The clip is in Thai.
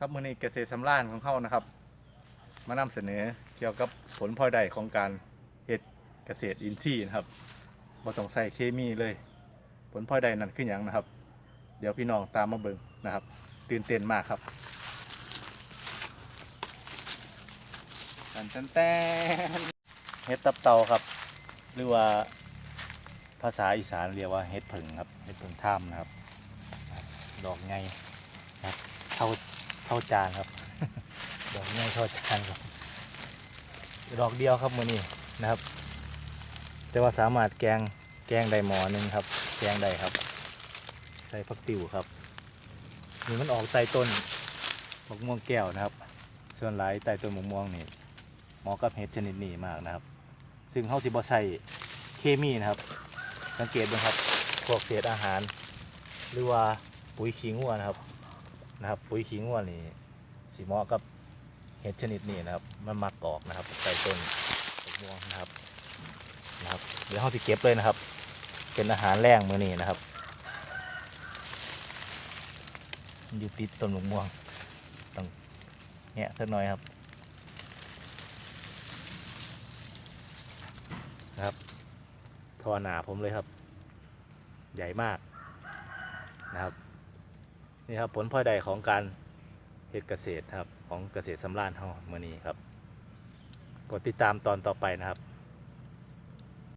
ครับมือนี้เกษตรสำราญของเขานะครับ มานำเสนอเกี่ยวกับผลพลอยได้ของการเฮ็ดเกษตรอินทรีย์นะครับบ่ต้องใส่เคมีเลย ผลพลอยได้นั่นคือหยังนะครับ เดี๋ยวพี่น้องตามมาเบิ่งนะครับ ตื่นเต้นมากครับตันตันแตนเฮ็ดตับเตาครับ หรือว่าภาษาอีสานเรียกว่าเฮ็ดผึ่งครับเฮ็ดผึ่งท่ามนะครับ ดอกไงนะครับเท่า เท่าจานครับ ดอกไงเท่าจานครับดอกเดียวครับมือนี้นะครับ แต่ว่าสามารถแกงแกงได้หมอหนึงครับ แกงได้ครับ ใส่ผักติ๋วครับนี่มันออกใต้ต้นมะม่วงแก้วนะครับ ส่วนหลายใต้ต้นมะม่วงนี่หมาะกับเห็ดชนิดนี้มากนะครับ ซึ่งเขาสิบ่ใส่เคมีนะครับ สังเกตดูครับพวกเศษอาหาร หรือว่าปุ๋ยขี้งัวนะครับ นะครับปุ๋ยขี้งัวนี่สีมาะกับเห็ดชนิดนี้นะครับ มันมักออกนะครับใส่ต้นมะม่วงนะครับนะครับ เดี๋ยวเราสิเก็บเลยนะครับ เป็นอาหารแรงมือนี้นะครับอยู่ติดต้นมะม่วงต้องแงะสักหน่อยครับนะครับทอหนาผมเลยครับ ใหญ่มากนะครับ นี่ครับผลพลอยได้ของการเฮ็ดเกษตรครับของเกษตรสำราญเฮาเมื่อนี้ครับ กดติดตามตอนต่อไปนะครับ